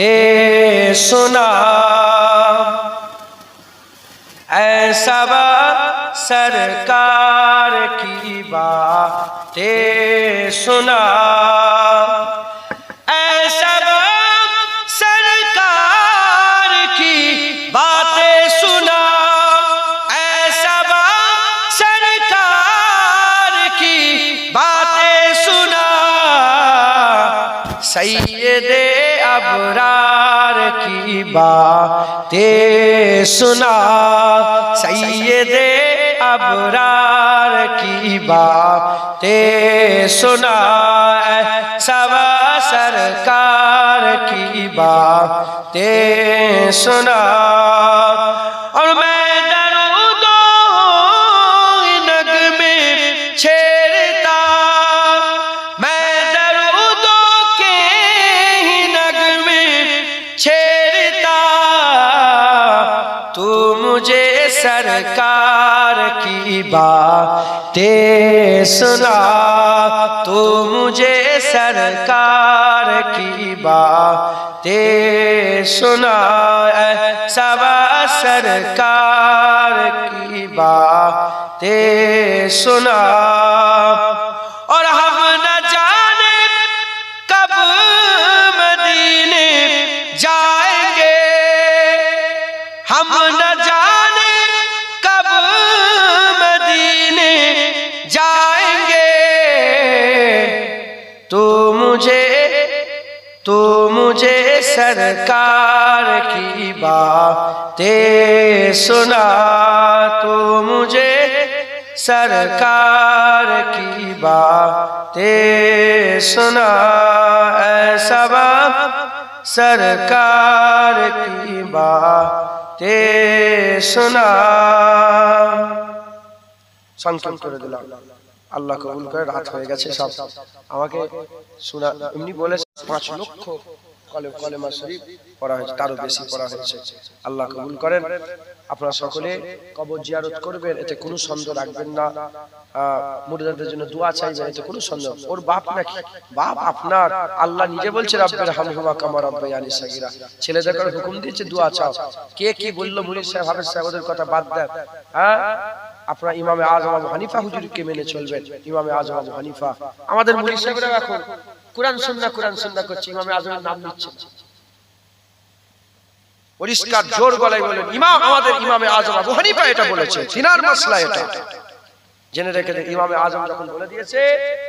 نے سنا۔ ایسا سرکار کی بات سنا۔ ایسا سرکار کی باتیں سنا۔ ایسا سرکار کی باتیں سنا۔ سید ابرار کی باتیں سنا سید ابرار کی باتیں سنا سوا سرکار کی باتیں سنا باتیں سنا تو مجھے سرکار کی باتیں سنا سوا سرکار کی باتیں سنا मुझे तो मुझे सरकार की बातें सुना तो मुझे सरकार की बातें सुना ऐसा बात सरकार की बातें सुना সংক্ষেপ করে দিলাম আল্লাহ কবুল করে, রাত হয়ে গেছে সব। আমাকে শোনা, এমনি বলে পাঁচ লক্ষ আল্লাহ কবুল করেন। আপনারা সকলে কবর জিয়ারত করবেন, এতে কোনো সন্দেহ রাখবেন না। মুর্দাদের জন্য দোয়া চাইবেন, এতে কোনো সন্দেহ ওর বাপ নাকি? বাপ আপনার। আল্লাহ নিজে বলছে রব্বের হামহুমা কামা রব্বায়ানি সাগীরা। ছেলেদের হুকুম দিয়েছে, দোয়া চাও। কে কি বলল মুরিদ সাহেব, হাফেজ সাহেব, ওদের কথা বাদ দেন। হ্যাঁ? আপনারা ইমামে আজম আবু হানিফা হুজুরকে মেনে চলবেন। ইমামে আজম আবু হানিফা। আমাদের মুরিদ সাহেবরা এখন কোরআন সুন্নাহ কোরআন সুন্নাহ করছে। ইমামে আজমের নাম নিচ্ছে পরিষ্কার জোর গলায় বলেন, ইমাম, আমাদের ইমামে আজম আবু হানিফা এটা বলেছে। তিনার মাসলা এটা। জেনে রেখে দেখ ইমামে আজম যখন বলে দিয়েছে,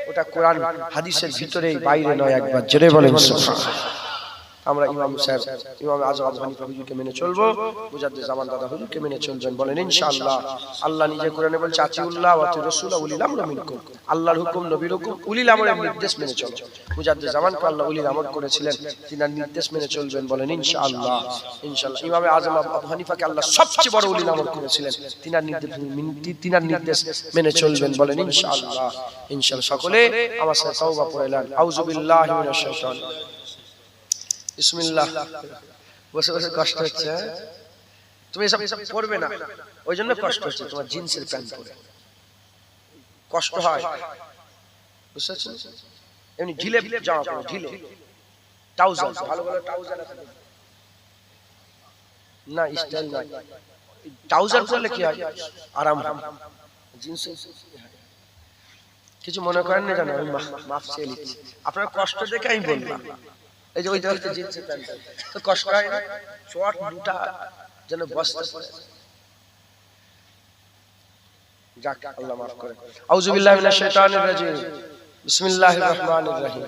ওটা কোরআন, হাদিসের ভিতরেই, বাইরে নয় একবার। জোরে বলেন, সুবহানাল্লাহ। আমরা ইমাম সাহেব ইমাম আজম হানিফা হুজুরকে মেনে চলবো। মুজাদ্দিদ জামান দাদা হুজুরকে মেনে চলবেন বলেন ইনশাআল্লাহ। আল্লাহ নিজে কোরআনে বলছে আতিউল্লাহ ওয়া রাসূল উলিল আমর মিনকুম। আল্লাহর হুকুম নবীর হুকুম উলিল আমরের নির্দেশ মেনে চলো। মুজাদ্দিদ জামানকে আল্লাহ উলিল আমর করেছিলেন তিনার নির্দেশ মেনে চলবেন বলেন ইনশাআল্লাহ। ইনশাআল্লাহ। ইমামে আজম আবু হানিফাকে আল্লাহ সবচেয়ে বড় উলিল আমর করেছিলেন তিনার নির্দেশ তিনার নির্দেশ মেনে চলবেন বলেন ইনশাআল্লাহ। ইনশাআল্লাহ। সকলে আমার সাথে তওবা পড়লেন আউযু বিল্লাহি মিনাশ শাইতানির বিসমিল্লাহ। বসে বসে কষ্ট হচ্ছে হ্যাঁ? তুমি এসব করবে না। ওই জন্য কষ্ট হচ্ছে তোমার জিন্সের প্যান্ট পরে। কষ্ট হয়। বুঝতে পারছ এমনি ঢিলে জামা ঢিলে। ভালো ভালো আছে। না স্টাইল পরলে কি হয়? আরাম জিন্স কিছু মনে করেন না জানো? আমি মাফ চেয়ে নিচ্ছি। আপনার কষ্ট দেখে আমি বললাম। এই যে ওই তো কষ্ট হয় না দুটা যেন যাক, আল্লাহ মাফ করে। মিনাশ শাইতানির রাজিম। বিসমিল্লাহির রহমানির রহিম।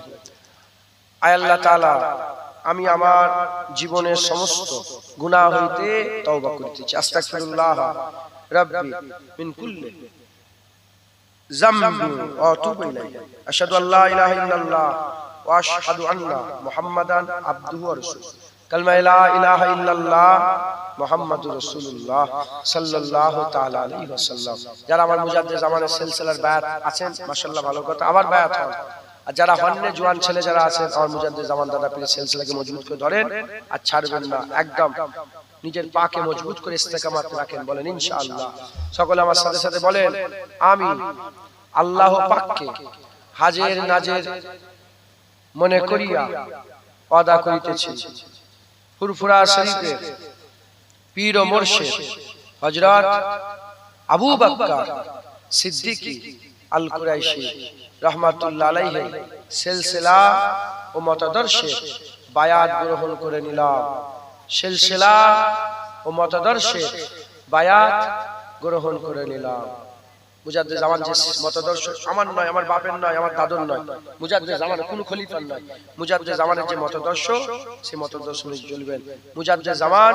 আয় আল্লাহ তাআলা, আমি আমার জীবনের সমস্ত গুনাহ হইতে তওবা করিতেছি। আস্তাগফিরুল্লাহ রাব্বি মিন কুল্লি যামবি ওয়া আতুবু ইলাইহি। আশহাদু আল্লা ইলাহা ইল্লাল্লাহ। রাসূলুহু কালমা লা ইলাহা ইল্লাল্লাহ মুহাম্মাদুর রাসূলুল্লাহ সাল্লাল্লাহু তাআলা আলাইহি ওয়াসাল্লাম যারা আমার মুজাদ্দিদ জামানের সিলসিলার বায়াত আছেন, মাশাআল্লাহ ভালো কথা, আবার বায়াত হন। আর যারা হন্যে জোয়ান ছেলে যারা আছেন, আমার মুজাদ্দিদ জামান দাদা সিলসিলাকে মজবুত করে ধরেন আর ছাড়বেন না, একদম। নিজের পাকে মজবুত করে ইস্তেকামাত রাখেন, বলেন ইনশাআল্লাহ। সকলে আমার সাথে সাথে বলেন আমি আল্লাহ পাককে হাজের নাজের মনে করিয়া অদা করিতেছি। ফুরফুরা শরীফের পীর ও মুর্শিদ হযরত আবু বকর সিদ্দিকী আল কুরাইশি রহমাতুল্লাহ আলাইহি সিলসিলা ও মতাদর্শে বায়াত গ্রহণ করে নিলাম। সিলসিলা ও মতাদর্শে বায়াত গ্রহণ করে নিলাম। মুজাদ্দে জামান নয়, আমার বাপের নয়, আমার দাদুর নয়। মুজাদ্দে খলিফার নয়। মুজাদ্দে মতাদর্শ, সেই মুজাদ্দে জামান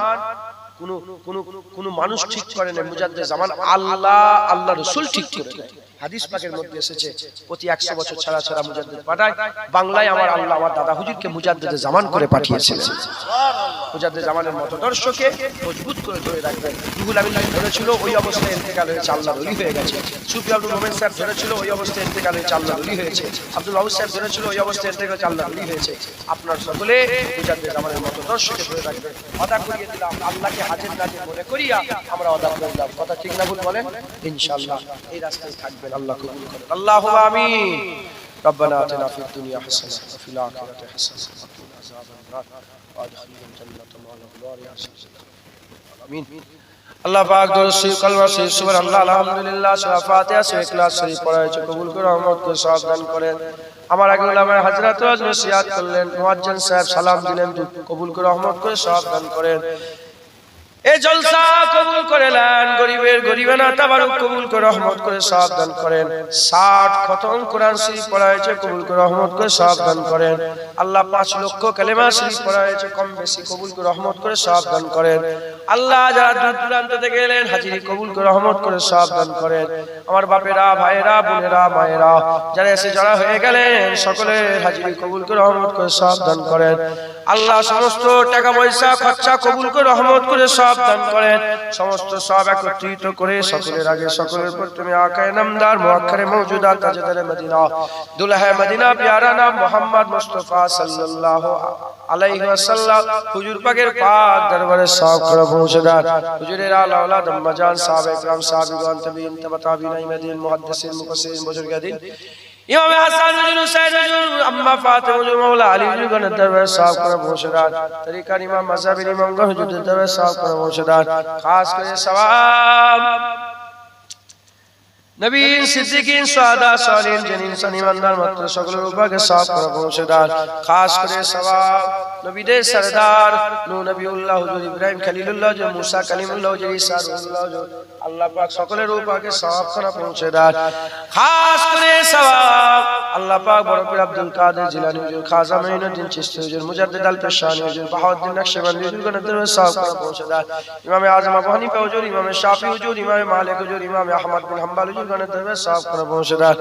কোন কোন মানুষ ঠিক করে না। মুজাদ্দে জামান আল্লাহ আল্লাহ রসুল ঠিক। হাদিস পাকের মধ্যে এসেছে, প্রতি একশো বছর ছাড়া ছাড়া মুজাদ্দেদ পাঠায়। বাংলায় আমার আল্লাহ, আমার দাদা হুজুরকে মুজাদ্দেদে জামান করে পাঠিয়েছিলেন। মুজাদ্দে জামানের মতদর্শকে মজবুত করে ধরে রাখবেন রুহুল আমিন সাহেব ধরেছিল ওই অবস্থায় ইন্তেকাল হয়েছে আল্লাহ অলি হয়ে গেছে সুফি আব্দুল মোমেন সাহেব ধরেছিল ওই অবস্থায় ইন্তেকাল হয়েছে আল্লাহ অলি হয়েছে আব্দুল বাবু সাহেব ধরেছিল ওই অবস্থায় ইন্তেকাল হয়েছে আল্লাহ অলি হয়েছে আপনার সকলে মুজাদ্দে জামানের মতদর্শকে ধরে রাখবেন অদা করিয়ে দিলাম আল্লাহকে হাজির নাজির মনে করিয়া আমরা অদা করে দিলাম কথা ঠিক না ভুল বলেন ইনশাআল্লাহ এই রাস্তায় থাকবেন আল্লাহ কবুল করেন আল্লাহ আমিন ربنا آتنا في الدنيا حسنة وفي الآخرة حسنة وقنا عذاب النار وادخلنا الجنة مع الأبرار يا سيدي آمين আল্লাহ পাক দরুদ শরীফ কালমা শরীফ সুবহানাল্লাহ আলহামদুলিল্লাহ সূরা ফাতিহা সূরা ইখলাস শরীফ পড়াইছে কবুল করে রহমত করে সওয়াব দান করেন আমার আগে উলামায়ে হযরত আজ নসিহত করলেন মুয়াজ্জিন সাহেব সালাম দিলেন কবুল করে রহমত করে সওয়াব দান করেন আল্লাহ পাঁচ লক্ষ কালেমা শরীফ পড়া কম বেশি কবুল করে রহমত করে সাবধান করেন। আল্লাহ যারা দূর দূরান্ত থেকে এলেন, হাজিরি কবুল করে রহমত করে সাবধান করেন। আমার বাপেরা, ভাইয়েরা, বোনেরা, মায়েরা, যারা এসে যারা হয়ে গেলেন, সকলের হাজিরি কবুল করে রহমত করে সাবধান করেন। আল্লাহ সমস্ত টাকা পয়সা খরচা কবুল করে রহমত করে সাবধান করেন সমস্ত সব একত্রিত করে সকলের আগে সকলের উপর তুমি আকায় নামদার মুআক্কারে মওজুদা তাজদারে মদিনা দুলহে মদিনা প্যারা নাম মোহাম্মদ মুস্তাফা সাল্লাল্লাহু আলাইহি ওয়াসাল্লাম হুজুর পাকের পাক দরবারে সব করে পৌঁছে দেন হুজুরের আলা আওলাদ আম্মাজান সাহাবে کرام সাহাবীগণ তাবিঈন তাবা তাবিঈন ইমাদিন মুহাদ্দিসিন মুফাসসিরিন বুজুর্গাদিন ইমাম হাসান হুজুর হুসাইন হুজুর, আম্মা ফাতেমা হুজুর, মাওলা আলী হুজুর গণের দরবারে সব করে পৌঁছে দেন তরিকার ইমাম মাযহাবের ইমাম গণ হুজুরের দরবারে সব করে পৌঁছে দেন খাস করে সওয়াব। নবীন, সিদ্দিকিন, সাদা সালিন যিনি ইনসান ইমানদার মাত্র সকলের উপরে সাফ করে পৌঁছে দেন খাস করে সওয়াব। নবীদের সরদার নূ নবিউল্লাহ হুজুর ইব্রাহিম খলিলুল্লাহ হুজুর মুসা কালিমুল্লাহ হুজুর ঈসা রুহুল্লাহ হুজুর আল্লাহ পাক সকলের উপরে সাফ করে পৌঁছে দেন। খাস করে সওয়াব আল্লাহ পাক বড় পীর আব্দুল কাদের জিলানী হুজুর, খাজা মাইনুদ্দিন চিশতি হুজুর, মুজাদ্দিদ আল পেশানি হুজুর, বাহাউদ্দিন নকশবন্দি হুজুর দরবারে সাফ করে পৌঁছে দেন। ইমাম আজম আবু হানিফা হুজুর, ইমাম শাফি হুজুর, ইমাম মালিক হুজুর, ইমাম আহমদ বিন হাম্বল হুজুর দরবারে সাফ করে পৌঁছে দেন।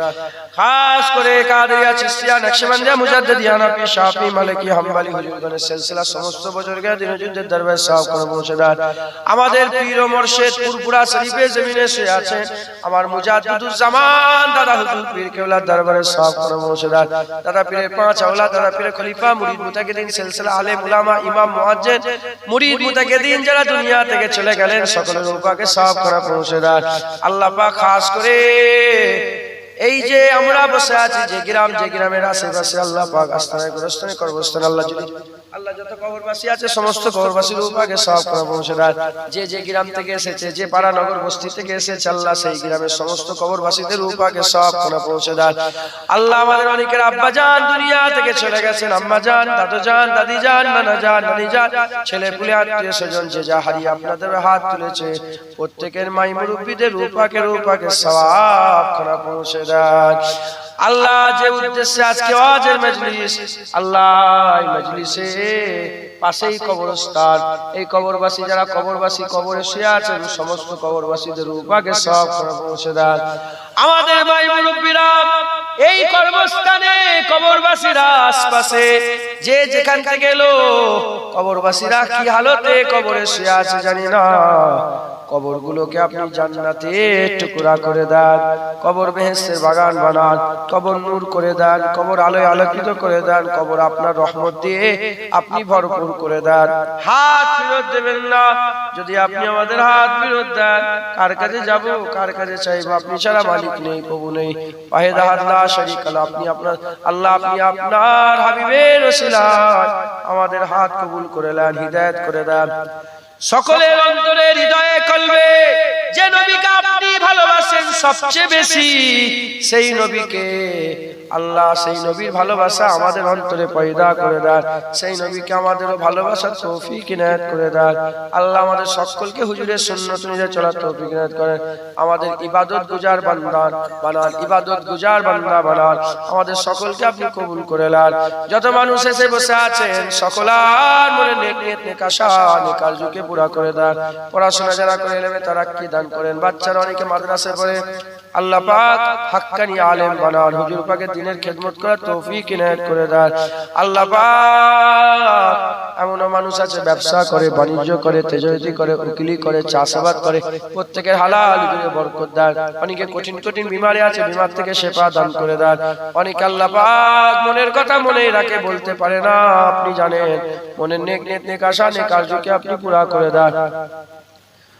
খাস করে কাদেরিয়া চিশতিয়া নকশবন্দিয়া, মুজাদ্দিদিয়া নাফি শাফি, মালিকি, হাম্বলি হুজুর গণের সিলসিলা সমস্ত বুজুর্গের দিন হুজুরদের দরবারে সাফ করে পৌঁছে দেন আমাদের পীর মুর্শিদ পুরপুরা শরীফে জমিনে সে আছে। আমার মুজাদ্দিদুজ জামান দাদা হুজুর পীর কেবলার দরবারে সাফ করে পৌঁছে দেন দাদা পীরের পাঁচ আওলা, দাদা পীরের খলিফা, মুরিদ মুতাকিদিন, সিলসিলা আলেম উলামা, ইমাম মুয়াজ্জিন মুরিদ মুতাকিদিন যারা দুনিয়া থেকে চলে গেলেন, সকলের রূপাকে সাফ করে পৌঁছে দেন আল্লাহ পাক খাস করে এই যে আমরা বসে আছি, যে গ্রাম, যে গ্রামের আশেপাশে আল্লাহ পাক আস্থানে গোরস্থানে কর্মস্থানে আল্লাহ যদি আল্লাহ যত কবরবাসী আছে সমস্ত কবরবাসীর উপাকে সব পৌঁছে দেয় যে যে গ্রাম থেকে এসেছে যে পাড়া নগর বস্তি থেকে এসেছে আল্লাহ সেই গ্রামের সমস্ত কবরবাসীদের উপাকে সব করে পৌঁছে দেয়। আল্লাহ আমাদের অনেকের আব্বা যান দুনিয়া থেকে চলে গেছেন আম্মা যান দাদু যান দাদি যান নানা যান নানি যান ছেলে পুলে আত্মীয় স্বজন যে যা হারিয়ে আপনাদের হাত তুলেছে প্রত্যেকের মাই মুরব্বীদের উপাকে উপাকে সওয়াব করে পৌঁছে দেয়। আল্লাহ যে উদ্দেশ্যে আজকে মজলিস আল্লাহ মজলিসে পাশেই কবরস্থান। এই কবরবাসী যারা কবরবাসী কবরে শুয়ে আছেন সমস্ত কবরবাসীদের উপাকে সব পৌঁছে দেন। আমাদের ভাই মুরব্বীরা এই কর্মস্থানে কবরবাসীরা আশপাশে যে যেখান থেকে এলো কবরবাসীরা কি হালতে কবরে শুয়ে আছে জানি না। কবরগুলোকে আপনি জান্নাতে টুকরা করে দেন, কবর বেহেস্তের বাগান বানান, কবর নূর করে দেন, কবর আলোয় আলোকিত করে দেন, কবর আপনার রহমত দিয়ে আপনি ভরপুর করে দেন। হাত ফেরত দেবেন না, যদি আপনি আমাদের হাত ফেরত দেন, কার কাছে যাব, কার কাছে চাইব? আপনি ছাড়া মালিক নেই, প্রভু নেই। আহাদ লা শারীক লা আপনি আপনার, আল্লাহ আপনি আপনার হাবিবের ওসিলায় আমাদের হাত কবুল করে দেন হিদায়াত করে দেন। সকলের অন্তরে হৃদয়ে কলবে যে নবীকে আপনি ভালোবাসেন সবচেয়ে বেশি, সেই নবীকে আল্লাহ সেই নবীর ভালোবাসা আমাদের অন্তরে পয়দা করে দেন, সেই নবীকে আমাদেরও ভালোবাসার তৌফিক ইনায়াত করে দেন। আল্লাহ আমাদের সকলকে হুজুরের সুন্নত অনুযায়ী চলার তৌফিক ইনায়াত করেন। আমাদের ইবাদত গুজার বান্দার বানান, ইবাদত গুজার বান্দা বানান। আমাদের সকলকে আপনি কবুল করে নেন। যত মানুষ এসে বসে আছেন সকলার মনে নেক নেক আশা, নেক আরজুকে পুরা করে দেন পড়াশোনা যারা করে নেবে, তারা কি দান করেন? বাচ্চারা অনেকে মাদ্রাসায় পড়ে আল্লাহ পাক হাক্কানি আলেম বানান, হুজুর পাকের দিনের খেদমত করার তৌফিক ইনায়াত করে দেন। আল্লাহ পাক এমন মানুষ আছে, ব্যবসা করে, বাণিজ্য করে, তেজরতি করে, উকিলি করে, চাষাবাদ করে, প্রত্যেকের হালাল বরকত দেন। অনেকে কঠিন কঠিন বিমারে আছে, বিমার থেকে সেবা দান করে দেন। অনেকে আল্লাহ পাক মনের কথা মনে রাখে, বলতে পারে না, আপনি জানেন। মনের নেক নেক নেক আশা, নেক কার্যকে আপনি পুরা করে দেন।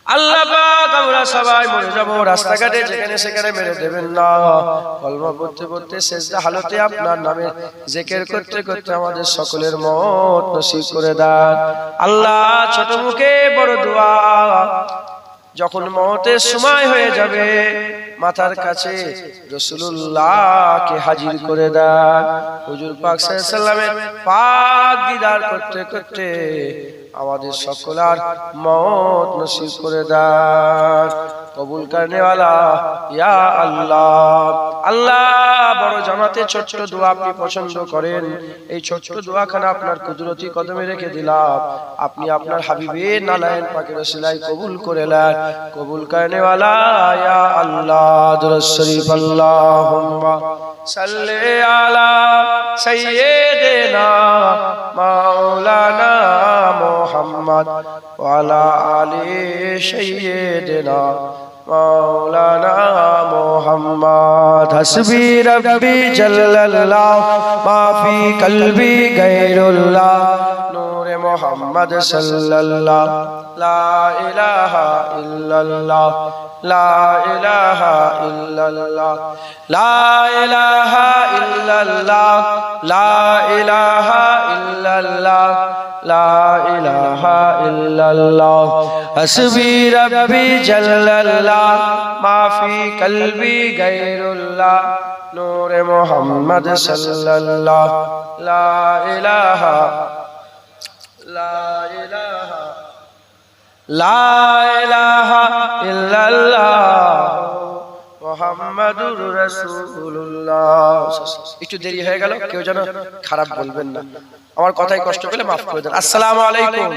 আল্লাহ পাক আমরা সবাই মরে যাব রাস্তাঘাটে যেখানে সেখানে মেরে দেবেন না। কলমা পড়তে পড়তে শেষদা হালতে আপনার নামে জেকের করতে করতে আমাদের সকলের মত নসিব করে দেন। আল্লাহ ছোট মুখে বড় দোয়া। যখন মতের সময় হয়ে যাবে মাথার কাছে রসুল্লাহকে হাজির করে দেন। হুজুর পাক সাল্লামের পাক দিদার করতে করতে আমাদের সকলার মত নসিব করে দেন কবুল করনেওয়ালা আল্লাহ। বড় জামাতে ছোট্ট দোয়া আপনি পছন্দ করেন। এই ছোট্ট দোয়াখানা আপনার কুদরতি কদমে রেখে দিলাম। আপনি আপনার হাবিবের নালায়ন পাকের সিলাই কবুল করে নেন। কবুল করনেওয়ালা আল্লাহ, দরুদ শরীফ, আল্লাহুম্মা সাল্লে আলা সাইয়্যিদিনা মাওলানা মোহাম্মদ ওয়ালা আলী আলি সাইয়্যিদিনা مولانا محمد حسبي ربي جل الله ما في قلبي غير الله মোহাম্মদ সাল্লাল্লাহ লা ইলাহা ইল্লাল্লাহ লা ইলাহা ইল্লাল্লাহ লা ইলাহা ইল্লাল্লাহ লা ইলাহা ইল্লাল্লাহ কলবি গায়রুল্লাহ নূরে মুহাম্মদ সাল্লাল্লাহ লা ইলাহা لا إله لا إله لا إله إلا الله মোহাম্মদুর রাসূলুল্লাহ একটু দেরি হয়ে গেল কেউ যেন খারাপ বলবেন না আমার কথাই কষ্ট পেলে মাফ করে দেন আসসালামু আলাইকুম